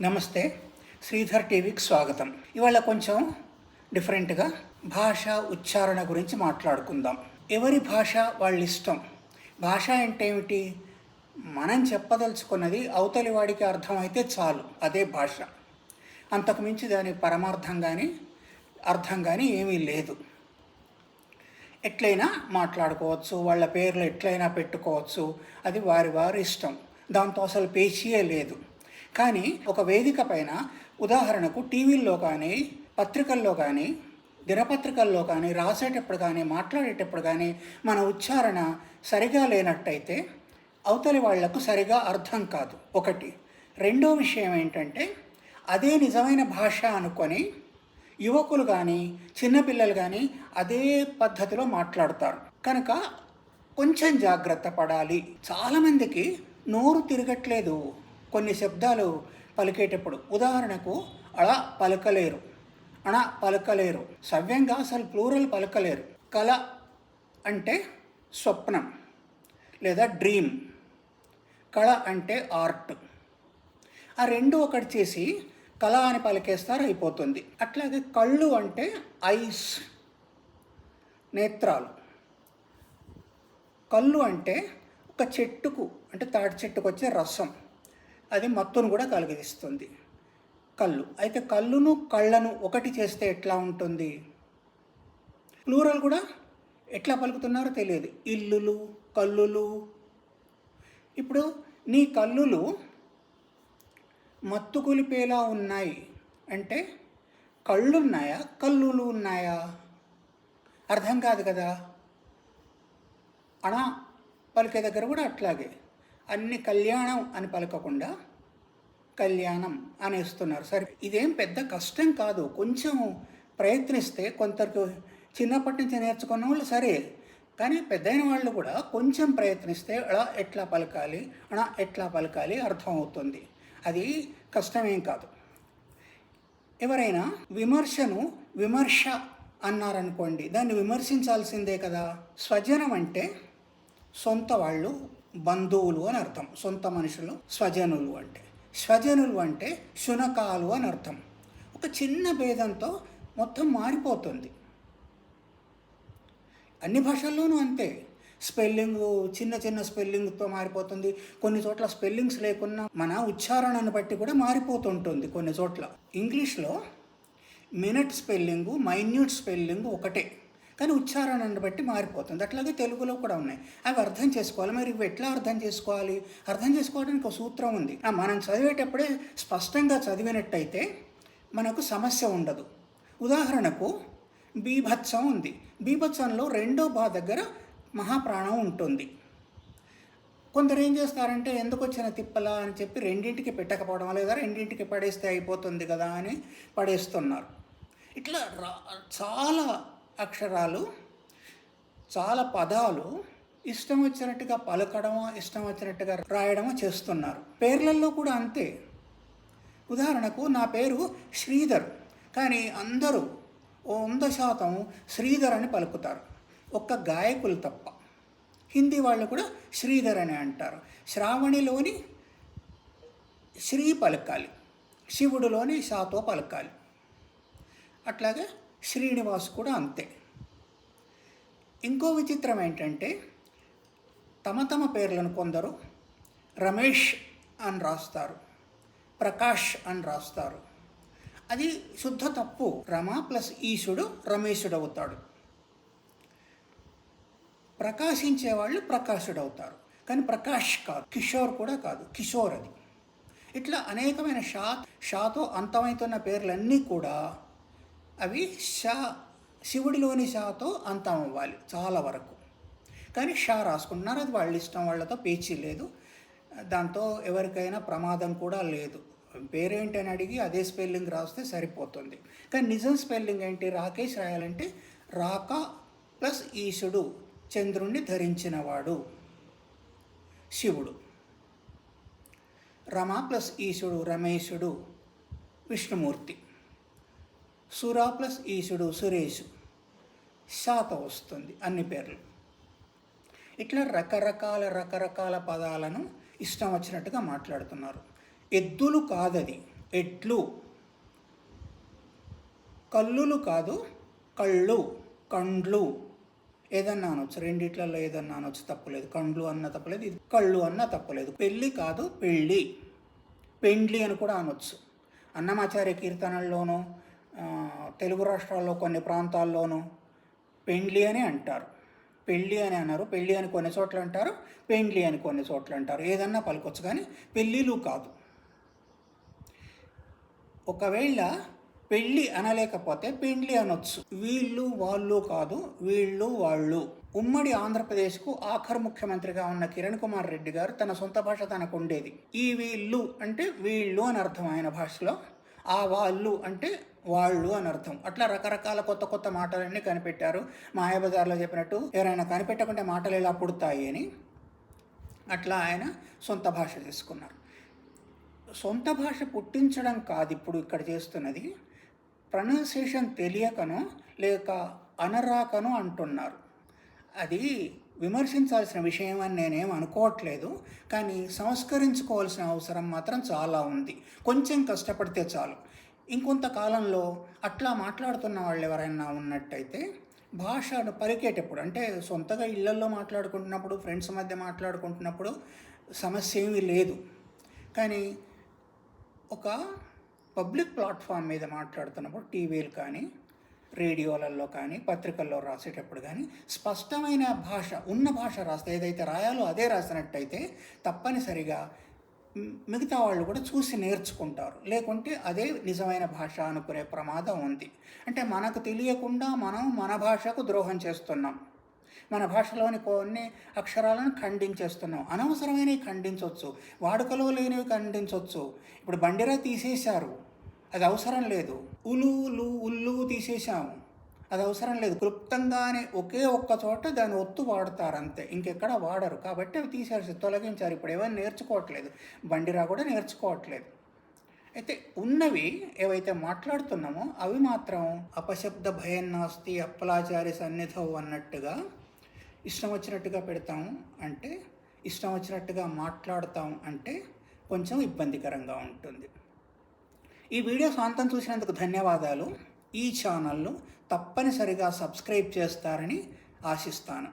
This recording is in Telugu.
నమస్తే శ్రీధర్ టీవీకి స్వాగతం. ఇవాళ కొంచెం డిఫరెంట్గా భాష ఉచ్చారణ గురించి మాట్లాడుకుందాం. ఎవరి భాష వాళ్ళ ఇష్టం భాష అంటే ఏమిటి మనం చెప్పదలుచుకున్నది అవతలి వాడికి అర్థమైతే చాలు అదే భాష. అంతకుమించి దాని పరమార్థం కానీ అర్థం కానీ ఏమీ లేదు. ఎట్లయినా మాట్లాడుకోవచ్చు వాళ్ళ పేర్లు ఎట్లయినా పెట్టుకోవచ్చు అది వారి వారి ఇష్టం. దాంతో అసలు పేచీయే లేదు. కానీ ఒక వేదిక పైన ఉదాహరణకు టీవీల్లో కానీ పత్రికల్లో కానీ దినపత్రికల్లో కానీ రాసేటప్పుడు కానీ మాట్లాడేటప్పుడు కానీ మన ఉచ్చారణ సరిగా లేనట్టయితే అవతలి వాళ్ళకు సరిగా అర్థం కాదు. ఒకటి. రెండో విషయం ఏంటంటే అదే నిజమైన భాష అనుకొని యువకులు కానీ చిన్నపిల్లలు కానీ అదే పద్ధతిలో మాట్లాడతారు. కనుక కొంచెం జాగ్రత్త పడాలి. చాలామందికి నోరు తిరగట్లేదు. కొన్ని శబ్దాలు పలికేటప్పుడు. ఉదాహరణకు అళ పలకలేరు అణ పలకలేరు సవ్యంగా అసలు ప్లూరల్ పలకలేరు. కళ అంటే స్వప్నం లేదా డ్రీమ్. కళ అంటే ఆర్ట్. ఆ రెండు ఒకటి చేసి కళ అని పలికేస్తారు అయిపోతుంది. అట్లాగే కళ్ళు అంటే ఐస్ నేత్రాలు. కళ్ళు అంటే ఒక చెట్టుకు అంటే తాటి చెట్టుకు వచ్చే రసం. అది మత్తును కూడా కలిగిస్తుంది. కళ్ళు. అయితే కళ్ళును కళ్ళను ఒకటి చేస్తే ఎట్లా ఉంటుంది? ప్లూరల్ కూడా ఎట్లా పలుకుతున్నారో తెలియదు. ఇల్లులు కల్లులు ఇప్పుడు నీ కల్లులు మత్తు కొలిపేలా ఉన్నాయి అంటే కళ్ళున్నాయా కల్లులు ఉన్నాయా? అర్థం కాదు కదా. అణ పలికే దగ్గర కూడా అట్లాగే. అన్ని కళ్యాణం అని పలకకుండా కళ్యాణం అనేస్తున్నారు. సరే ఇదేం పెద్ద కష్టం కాదు. కొంచెం ప్రయత్నిస్తే కొందరికి చిన్నప్పటి నుంచి నేర్చుకున్న వాళ్ళు సరే కానీ పెద్దయిన వాళ్ళు కూడా కొంచెం ప్రయత్నిస్తే అలా ఎట్లా పలకాలి అలా ఎట్లా పలకాలి అర్థమవుతుంది. అది కష్టమేం కాదు. ఎవరైనా విమర్శను విమర్శ అన్నారనుకోండి దాన్ని విమర్శించాల్సిందే కదా. స్వజనం అంటే సొంత వాళ్ళు బంధువులు అని అర్థం. సొంత మనుషులు స్వజనులు అంటే. స్వజనులు అంటే శునకాలు అని అర్థం. ఒక చిన్న భేదంతో మొత్తం మారిపోతుంది. అన్ని భాషల్లోనూ అంతే. స్పెల్లింగ్ చిన్న చిన్న స్పెల్లింగ్తో మారిపోతుంది. కొన్ని చోట్ల స్పెల్లింగ్స్ లేకున్నా మన ఉచ్చారణను బట్టి కూడా మారిపోతుంటుంది కొన్ని చోట్ల. ఇంగ్లీష్లో మినట్ స్పెల్లింగు మైన్యూట్ స్పెల్లింగ్ ఒకటే. కానీ ఉచ్చారణను బట్టి మారిపోతుంది. అట్లాగే తెలుగులో కూడా ఉన్నాయి. అవి అర్థం చేసుకోవాలి. మరి ఇవి ఎట్లా అర్థం చేసుకోవాలి? అర్థం చేసుకోవడానికి ఒక సూత్రం ఉంది. మనం చదివేటప్పుడే స్పష్టంగా చదివినట్టయితే మనకు సమస్య ఉండదు. ఉదాహరణకు బీభత్సం ఉంది. బీభత్సంలో రెండో బా దగ్గర మహాప్రాణం ఉంటుంది. కొందరు ఏం చేస్తారంటే ఎందుకు వచ్చిన తిప్పలా? అని చెప్పి రెండింటికి పెట్టకపోవడం లేదా రెండింటికి పడేస్తే అయిపోతుంది కదా అని పడేస్తున్నారు. ఇట్లా రా చాలా అక్షరాలు చాలా పదాలు ఇష్టం వచ్చినట్టుగా పలకడమో ఇష్టం వచ్చినట్టుగా రాయడమో చేస్తున్నారు. పేర్లలో కూడా అంతే. ఉదాహరణకు నా పేరు శ్రీధర్ కానీ అందరూ ఓ వంద శాతం శ్రీధర్ అని పలుకుతారు. ఒక్క గాయకులు తప్ప. హిందీ వాళ్ళు కూడా శ్రీధర్ అని అంటారు. శ్రావణిలోని శ్రీ పలకాలి శివుడిలోని శాతో పలకాలి. అట్లాగే శ్రీనివాస్ కూడా అంతే. ఇంకో విచిత్రం ఏంటంటే తమ తమ పేర్లను కొందరు రమేష్ అని రాస్తారు ప్రకాష్ అని రాస్తారు. అది శుద్ధ తప్పు. రమ ప్లస్ ఈశుడు రమేశుడు అవుతాడు ప్రకాశించే వాళ్ళు ప్రకాశుడు అవుతారు కానీ ప్రకాష్ కాదు కిషోర్ కూడా కాదు కిషోర్ అది. ఇట్లా అనేకమైన షా షాతో అంతమవుతున్న పేర్లన్నీ కూడా అవి షా శివుడిలోని షాతో అంతం అవ్వాలి చాలా వరకు. కానీ షా రాసుకుంటున్నారు అది వాళ్ళ ఇష్టం వాళ్ళతో పేచీ లేదు. దాంతో ఎవరికైనా ప్రమాదం కూడా లేదు. పేరేంటి అని అడిగి అదే స్పెల్లింగ్ రాస్తే సరిపోతుంది. కానీ నిజం స్పెల్లింగ్ ఏంటి? రాకేష్ రాయాలంటే రాక ప్లస్ ఈశుడు చంద్రుణ్ణి ధరించినవాడు శివుడు. రమ ప్లస్ ఈశుడు రమేశుడు విష్ణుమూర్తి. సుర ప్లస్ ఈశుడు సురేష్ శాత వస్తుంది అన్ని పేర్లు. ఇట్లా రకరకాల రకరకాల పదాలను ఇష్టం వచ్చినట్టుగా మాట్లాడుతున్నారు. ఎద్దులు కాదది ఎట్లు కల్లులు కాదు కళ్ళు కండ్లు. ఏదన్నా అనొచ్చు రెండిట్లలో ఏదన్నా అనొచ్చు తప్పులేదు కండ్లు అన్న తప్పలేదు ఇది కళ్ళు అన్న తప్పలేదు పెళ్ళి కాదు పెళ్ళి. పెండ్లి అని కూడా అనొచ్చు. అన్నమాచార్య కీర్తనల్లోనూ తెలుగు రాష్ట్రాల్లో కొన్ని ప్రాంతాల్లోనూ పెండ్లి అని అంటారు. పెళ్ళి అని అన్నారు. పెళ్ళి అని కొన్ని చోట్ల అంటారు. పెండ్లి అని కొన్ని చోట్ల అంటారు. ఏదన్నా పలకొచ్చు కానీ పెళ్ళిళ్ళు కాదు. ఒకవేళ పెళ్ళి అనలేకపోతే పెండ్లి అనొచ్చు. వీళ్ళు వాళ్ళు కాదు వీళ్ళు వాళ్ళు. ఉమ్మడి ఆంధ్రప్రదేశ్కు ఆఖరు ముఖ్యమంత్రిగా ఉన్న కిరణ్ కుమార్ రెడ్డి గారు తన సొంత భాష తనకు ఉండేది ఈ వీళ్ళు అంటే వీళ్ళు అని అర్థం ఆయన భాషలో. ఆ వాళ్ళు అంటే వాళ్ళు అని అర్థం. అట్లా రకరకాల కొత్త కొత్త మాటలన్నీ కనిపెట్టారు. మాయాబజార్లో చెప్పినట్టు ఎవరైనా కనిపెట్టకుంటే మాటలు ఎలా పుడతాయి? అని అట్లా ఆయన సొంత భాష తీసుకున్నారు. సొంత భాష పుట్టించడం కాదు ఇప్పుడు ఇక్కడ చేస్తున్నది. ప్రొనౌన్సియేషన్ తెలియకనో లేక అనరాకనో అంటున్నారు. అది విమర్శించాల్సిన విషయం అని నేనేం అనుకోవట్లేదు. కానీ సంస్కరించుకోవాల్సిన అవసరం మాత్రం చాలా ఉంది. కొంచెం కష్టపడితే చాలు. ఇంకొంతకాలంలో అట్లా మాట్లాడుతున్న వాళ్ళు ఎవరైనా ఉన్నట్టయితే భాషను పరికేటప్పుడు అంటే సొంతగా ఇళ్ళల్లో మాట్లాడుకుంటున్నప్పుడు ఫ్రెండ్స్ మధ్య మాట్లాడుకుంటున్నప్పుడు సమస్య ఏమీ లేదు. కానీ ఒక పబ్లిక్ ప్లాట్ఫామ్ మీద మాట్లాడుతున్నప్పుడు టీవీలు కానీ రేడియోలలో కానీ పత్రికల్లో రాసేటప్పుడు కానీ స్పష్టమైన భాష ఉన్న భాష రాస్తే ఏదైతే రాయాలో అదే రాసినట్టయితే తప్పనిసరిగా మిగతా వాళ్ళు కూడా చూసి నేర్చుకుంటారు. లేకుంటే అదే నిజమైన భాష అనుకునే ప్రమాదం ఉంది. అంటే మనకు తెలియకుండా మనం మన భాషకు ద్రోహం చేస్తున్నాం. మన భాషలోని కొన్ని అక్షరాలను ఖండించేస్తున్నాం. అనవసరమైనవి ఖండించవచ్చు వాడుకలో లేనివి ఖండించవచ్చు ఇప్పుడు బండిరా తీసేశారు. అది అవసరం లేదు. ఉలు ఉలు ఉల్లు తీసేశాము. అది అవసరం లేదు. క్లుప్తంగానే ఒకే ఒక్క చోట దాని ఒత్తు వాడతారు అంతే ఇంకెక్కడ వాడరు. కాబట్టి అవి తీసేసి తొలగించారు. ఇప్పుడు ఏమైనా నేర్చుకోవట్లేదు. బండిరా కూడా నేర్చుకోవట్లేదు. అయితే ఉన్నవి ఏవైతే మాట్లాడుతున్నామో అవి మాత్రం అపశబ్ద భయం నాస్తి అప్పలాచారి సన్నిధవు అన్నట్టుగా ఇష్టం వచ్చినట్టుగా పెడతాం అంటే ఇష్టం వచ్చినట్టుగా మాట్లాడతాం అంటే కొంచెం ఇబ్బందికరంగా ఉంటుంది. ఈ వీడియో సొంతం చూసినందుకు ధన్యవాదాలు. ఈ ఛానల్ను తప్పనిసరిగా సబ్స్క్రైబ్ చేస్తారని ఆశిస్తాను.